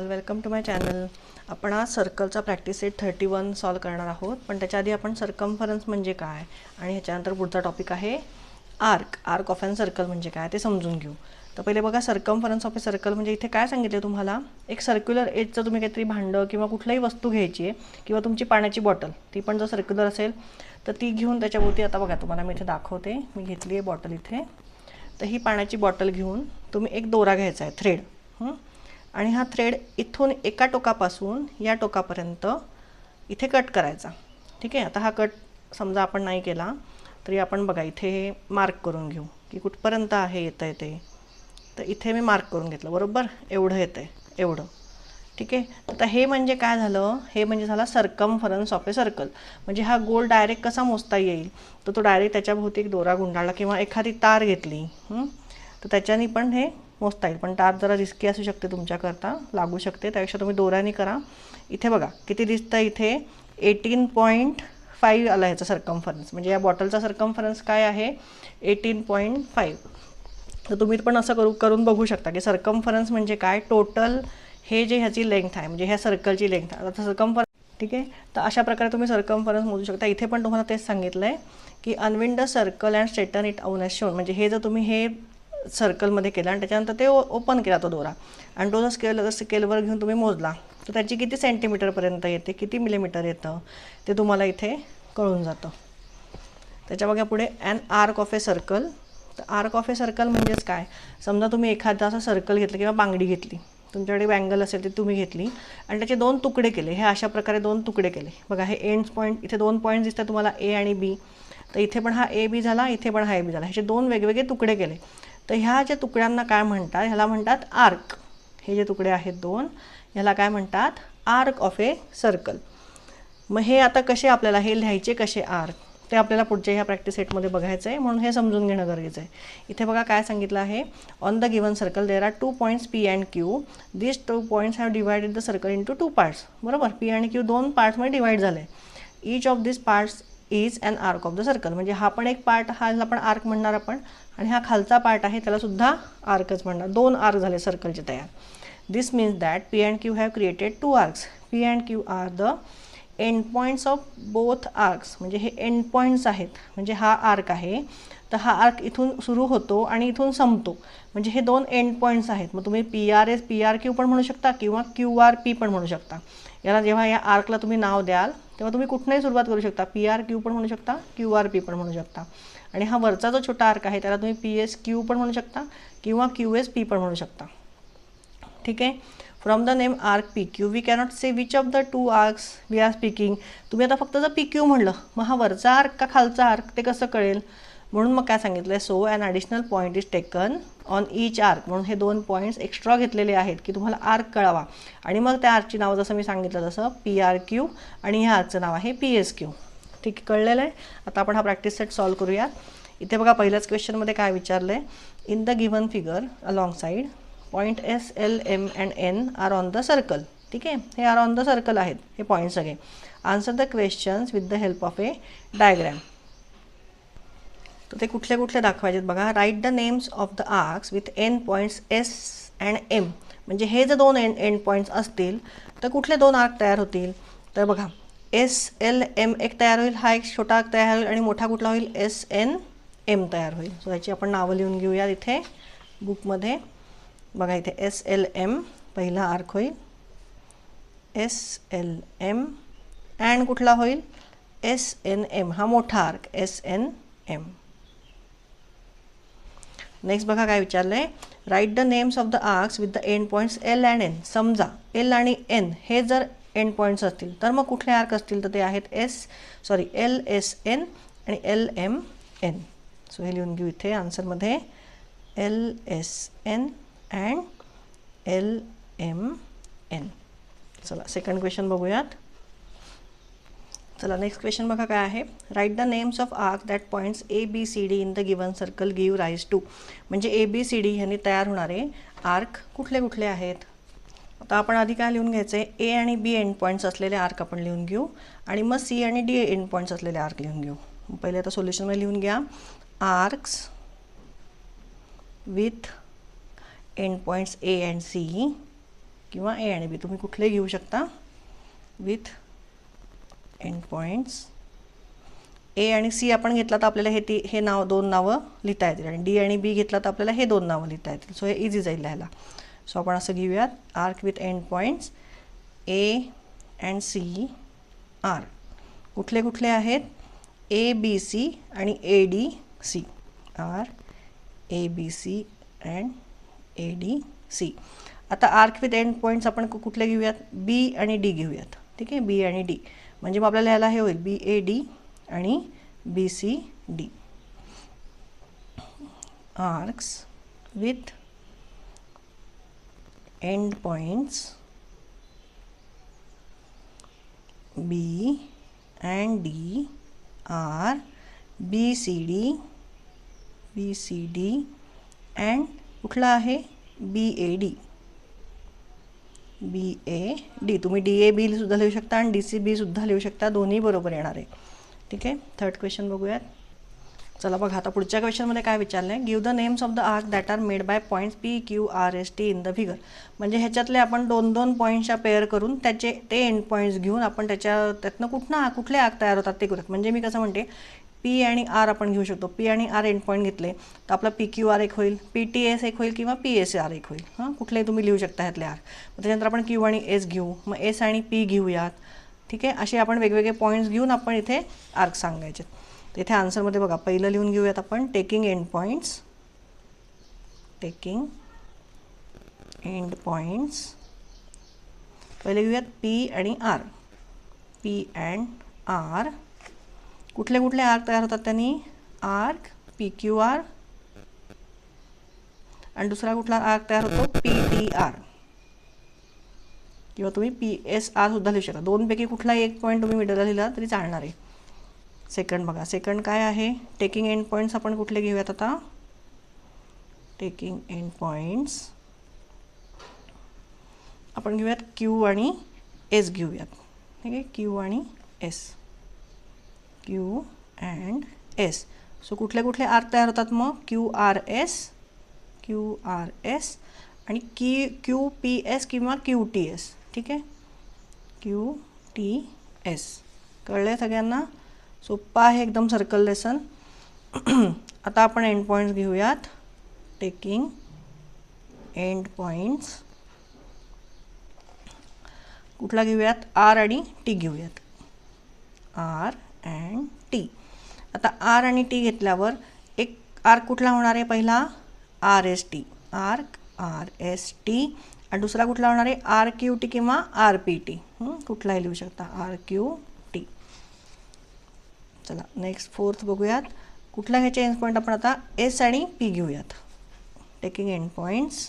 All welcome to my channel आपण आज सर्कलचा practice set thirty one solve करणार आहोत. पण त्याच्या आधी आपण सर्कम्फरन्स म्हणजे काय? आणि ह्याच्यानंतर पुढचा टॉपिक आहे arc arc of and circle म्हणजे काय? ते समजून घेऊ. तर पहिले बघा सर्कम्फरन्स ऑफ ए सर्कल म्हणजे इथे काय सांगितलं तुम्हाला? एक सर्क्युलर एजचं तुम्ही काहीतरी भांडं किंवा कुठलाही वस्तू घ्यायची आहे किंवा तुमची पाण्याची बॉटल ती पण जर सर्क्युलर असेल तर ती घेऊन त्याच्याभोवती आता बघा तुम्हाला मी इथे दाखवते. मी घेतली आहे बॉटल इथे. तर ही पाण्याची बॉटल घेऊन तुम्ही एक दोरा घ्यायचा आहे थ्रेड हं? आणि हा थ्रेड इथून एका टोकापासून या टोकापर्यंत इथे कट करायचा. ठीक आहे? आता हा कट समजा आपण नाही केला तरी आपण बघा इथे मार्क करून घेऊ की कुठपर्यंत आहे येतं आहे ते. तर इथे मी मार्क करून घेतलं बरोबर? एवढं येतं आहे एवढं. ठीक आहे? आता हे म्हणजे काय झालं? हे म्हणजे झाला सर्कमफरन्स ऑफ ए सर्कल म्हणजे हा गोल डायरेक्ट कसा मोजता येईल? तर तो डायरेक्ट त्याच्याभोवती एक दोरा गुंडाळला किंवा एखादी तार घेतली तर त्याच्याने पण हे मोजता येईल पण तार जरा रिस्की असू शकते तुमच्याकरता. लागू शकते. त्यापेक्षा तुम्ही दोऱ्याने करा. इथे बघा किती दिसतं इथे? एटीन पॉईंट फाईव्ह आला ह्याचा सर्कमफरन्स म्हणजे या बॉटलचा सर्कमफरन्स काय आहे? एटीन पॉईंट फाईव्ह तर तुम्ही पण असं करू करून बघू शकता की सर्कमफरन्स म्हणजे काय? टोटल हे जे ह्याची लेंथ आहे म्हणजे ह्या सर्कलची लेंथ आहे. आता सर्कमफरन्स ठीक आहे? तर अशा प्रकारे तुम्ही सर्कमफरन्स मोजू शकता. इथे पण तुम्हाला तेच सांगितलं आहे की unwind circle and straighten it as shown म्हणजे हे जर तुम्ही हे सर्कलमध्ये केला आणि त्याच्यानंतर ते ओपन केला तो दोरा. आणि तो जर स्केल स्केलवर घेऊन तुम्ही मोजला तर त्याची किती सेंटीमीटरपर्यंत येते किती मिलीमीटर येतं ते तुम्हाला इथे कळून जातं. त्याच्या बघा पुढे an arc of a circle तर आर्क ऑफ ए सर्कल म्हणजेच काय? समजा तुम्ही एखादा असं सर्कल घेतलं किंवा बांगडी घेतली तुमच्याकडे बँगल असेल ती तुम्ही घेतली आणि त्याचे दोन तुकडे केले हे अशा प्रकारे दोन तुकडे केले. बघा हे एंड्स पॉईंट इथे दोन पॉईंट दिसतात तुम्हाला ए आणि बी तर इथे पण हा ए बी झाला इथे पण हा ए बी झाला. ह्याचे दोन वेगवेगळे तुकडे केले. तर ह्या ज्या तुकड्यांना काय म्हणतात ह्याला म्हणतात आर्क. हे जे तुकडे आहेत दोन ह्याला काय म्हणतात? Arc of a circle. मग हे आता कसे आपल्याला हे लिहायचे कसे आर्क? ते आपल्याला पुढच्या ह्या प्रॅक्टिस सेटमध्ये बघायचं आहे म्हणून हे समजून घेणं गरजेचं आहे इथे बघा काय सांगितलं आहे. On the given circle there are two points P and Q this two points have divided the circle into two parts बरोबर? पी अँड क्यू दोन पार्ट्समध्ये डिवाईड झाले each of this parts is and arc of the circle म्हणजे हा पण एक part हा ह्याला पण आर्क म्हणणार आपण. आणि हा खालचा पार्ट आहे त्याला सुद्धा आर्कच म्हणणार. दोन आर्क झाले सर्कलचे तयार. This means that P and Q have created two arcs P and Q are the end points of both arcs म्हणजे हे एंड पॉईंट्स आहेत. म्हणजे हा आर्क आहे. तर हा आर्क इथून सुरू होतो आणि इथून संपतो. म्हणजे हे दोन एंड पॉईंट्स आहेत. मग तुम्ही P R S P R Q पण म्हणू शकता किंवा क्यू आर पी पण म्हणू शकता. याला जेव्हा या आर्कला तुम्ही नाव द्याल तेव्हा तुम्ही कुठनंही सुरुवात करू शकता. पी आर क्यू पण म्हणू शकता क्यू आर पी पण म्हणू शकता. आणि हा वरचा जो छोटा आर्क आहे त्याला तुम्ही पी एस क्यू पण म्हणू शकता किंवा क्यू एस पी पण म्हणू शकता. ठीक आहे? From the name arc P Q we cannot say which of the two arcs we are speaking तुम्ही आता फक्त जर पी क्यू म्हणलं मग हा वरचा आर्क का खालचा आर्क ते कसं कळेल? म्हणून मग काय सांगितलं आहे so an additional point is taken on each arc म्हणून हे दोन पॉईंट्स एक्स्ट्रा घेतलेले आहेत की तुम्हाला आर्क कळावा. आणि मग त्या आर्कची नावं जसं मी सांगितलं तसं पी आर क्यू आणि ह्या आर्कचं नाव आहे पी एस क्यू ठीक आहे कळलेलं आहे. आता आपण हा प्रॅक्टिस सेट सॉल्व करूया इथे बघा पहिल्याच क्वेश्चनमध्ये काय विचारलं आहे in the given figure along side point S L M and N R on the circle ठीक आहे? हे आर ऑन द सर्कल आहेत. हे पॉईंट सगळे. Answer the questions with the help of a diagram तर ते कुठले कुठले दाखवायचे बघा. Write the names of the arcs with end points S and M म्हणजे हे जर दोन एन एंड पॉईंट्स असतील तर कुठले दोन आर्क तयार होतील? तर बघा. एस एल एम एक तयार होईल. हा एक छोटा आर्क तयार होईल आणि मोठा कुठला होईल? एस एन एम तयार होईल. सो याची आपण नावं लिहून घेऊया इथे. बुकमध्ये बघा इथे एस एल एम पहिला आर्क होईल. एस एल एम अँड कुठला होईल? एस एन एम हा मोठा arc S N M next बघा काय विचारलं आहे write the names of the arcs with the end points L and N समजा एल आणि एन हे जर एंड पॉईंट्स असतील. तर मग कुठले आर्क असतील तर ते आहेत S sorry L S N आणि एल एम एन सो हे लिहून घेऊ इथे आन्सरमध्ये L S N and L M N चला सेकंड क्वेश्चन बघूयात. चला नेक्स्ट क्वेश्चन बघा काय आहे. Write the names of arc that points A B C D in the given circle give rise to म्हणजे ए बी सी डी ह्यांनी तयार होणारे आर्क कुठले कुठले आहेत? आता आपण आधी काय लिहून घ्यायचं आहे? ए आणि बी एंड पॉईंट्स असलेले आर्क आपण लिहून घेऊ. आणि मग सी आणि डी एंड पॉईंट्स असलेले आर्क लिहून घेऊ. पहिले आता सोल्युशनमध्ये लिहून घ्या. Arcs with end points A and C किंवा ए आणि बी तुम्ही कुठलेही घेऊ शकता. विथ एंड पॉईंट्स ए आणि सी आपण घेतला तर आपल्याला हे ती हे नाव दोन नावं लिहिता येतील. आणि डी आणि बी घेतला तर आपल्याला हे दोन नावं लिहिता येतील. सो हे इझी जाईल लिहायला. सो आपण असं घेऊयात. Arc with end points A and C are कुठले कुठले आहेत? ए बी सी आणि A D C are A B C and A D C आता आर्क विथ एंड पॉईंट्स आपण कु- कुठले घेऊयात? बी आणि डी घेऊयात. ठीक आहे? बी आणि डी म्हणजे मग आपल्याला लिहायला हे होईल. बी ए डी आणि B C D arcs with D are B C D B C D and कुठला आहे B A D B A D तुम्ही डी ए बी सुद्धा लिहू शकता आणि डी सी बी सुद्धा लिहू शकता. दोन्ही बरोबर येणार आहे. ठीक आहे? थर्ड क्वेश्चन बघूयात. चला बघा आता पुढच्या क्वेश्चनमध्ये काय विचारलं आहे give the names of the arc that are made by points P Q R S T in the figure म्हणजे ह्याच्यातले आपण दोन दोन पॉईंट्सच्या पेअर करून त्याचे ते एंड पॉईंट्स घेऊन आपण त्याच्या त्यातनं कुठनं कुठले आर्क तयार होतात ते करूयात. म्हणजे मी कसं म्हणते पी आणि आर आपण घेऊ शकतो. पी आणि आर एंड पॉईंट घेतले तर आपला पी क्यू आर एक होईल. पी टी एस एक होईल किंवा पी एस आर एक होईल. हां? कुठलेही तुम्ही लिहू शकता ह्यातले आर मग त्याच्यानंतर आपण क्यू आणि एस घेऊ. मग एस आणि पी घेऊयात. ठीक आहे? असे आपण वेगवेगळे पॉईंट्स घेऊन आपण इथे आर्क सांगायचे इथे आन्सरमध्ये बघा पहिलं लिहून घेऊयात आपण taking end points taking end points पहिले घेऊयात पी आणि आर पी अँड आर कुठले कुठले आर्क तयार होतात त्यांनी? आर्क पी क्यू आर आणि दुसरा कुठला आर्क तयार होतो? पी टी आर किंवा तुम्ही पी एस आर सुद्धा लिहू शकता. दोनपैकी कुठलाही एक पॉईंट तुम्ही मिडलला लिहिला तरी चालणार आहे. सेकंड बघा. सेकंड काय आहे? टेकिंग एंड पॉईंट्स आपण कुठले घेऊयात आता? टेकिंग एंड पॉईंट्स आपण घेऊयात क्यू आणि एस घेऊयात. ठीक आहे? क्यू आणि S Q and S so कुठले कुठले आर तयार होतात मग? Q R S Q R S आणि की क्यू पी एस किंवा क्यू टी एस ठीक आहे? क्यू टी एस कळलं आहे सगळ्यांना? सोप्पा आहे एकदम सर्कल लेसन आता आपण एंड पॉईंट्स घेऊयात. टेकिंग एंड पॉईंट्स कुठला घेऊयात? आर आणि टी घेऊयात. आर अँड टी आता आर आणि टी घेतल्यावर एक आर कुठला होणार आहे पहिला? R S T arc R S T आणि दुसरा कुठला होणार आहे? आर क्यू टी किंवा आर पी टी कुठलाही लिहू शकता. आर क्यू चला नेक्स्ट फोर्थ बघूयात. कुठला घ्यायचा एंड पॉईंट आपण आता? एस आणि पी घेऊयात. Taking end points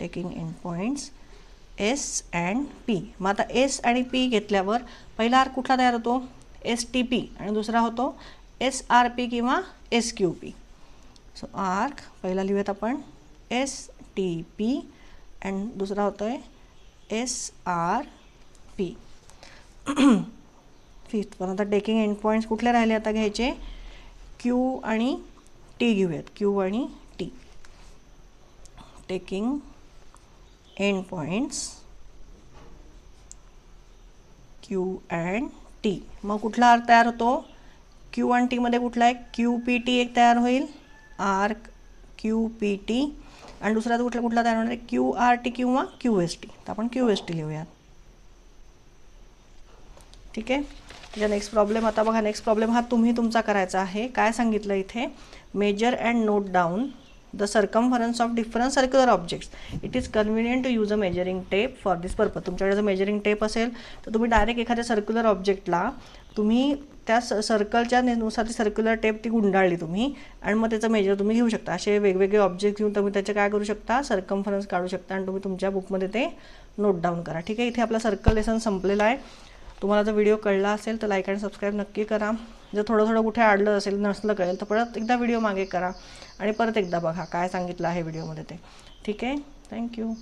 taking end points S and P मग आता एस आणि पी घेतल्यावर पहिला आर कुठला तयार होतो? एस टी पी आणि दुसरा होतो एस आर पी किंवा S Q P so arc पहिला लिहूयात आपण. एस टी पी अँड दुसरा होतो आहे एस आर पी फिफ्थ पण आता टेकिंग एंड पॉईंट्स कुठले राहिले आता घ्यायचे? क्यू आणि टी घेऊयात. क्यू आणि T taking end points Q and T मग कुठला आर तयार होतो? क्यू आणि टीमध्ये कुठला आहे? क्यू पी टी एक तयार होईल. आर क्यू पी टी आणि दुसरा कुठला कुठला तयार होणार आहे? क्यू आर टी किंवा क्यू एस टी तर आपण क्यू एस टी लिहूयात. ठीक आहे? त्याच्या नेक्स्ट प्रॉब्लेम आता बघा नेक्स्ट प्रॉब्लेम हा तुम्ही तुमचा करायचा आहे. काय सांगितलं इथे? Measure and note down the circumference of different circular objects it is convenient to use a measuring tape for this purpose तुमच्याकडे जर मेजरिंग टेप असेल तर तुम्ही डायरेक्ट एखाद्या सर्क्युलर ऑब्जेक्टला तुम्ही त्या स सर्कलच्या नुसार ती सर्क्युलर टेप ती गुंडाळली तुम्ही आणि मग त्याचं मेजर तुम्ही घेऊ शकता. असे वेगवेगळे ऑब्जेक्ट घेऊन तुम्ही त्याचे काय करू शकता? सर्कमफरन्स काढू शकता आणि तुम्ही तुमच्या बुकमध्ये ते नोट डाऊन करा. ठीक आहे? इथे आपला सर्कल लेसन संपलेला आहे. तुम्हाला जर व्हिडिओ कळला असेल तर लाईक आणि सबस्क्राईब नक्की करा. जर थोडं थोडं कुठे आडलं असेल नसलं कळेल तर परत एकदा व्हिडिओ मागे करा. आणि परत एकदा बघा काय सांगितलं आहे व्हिडिओमध्ये ते. ठीक आहे? थँक्यू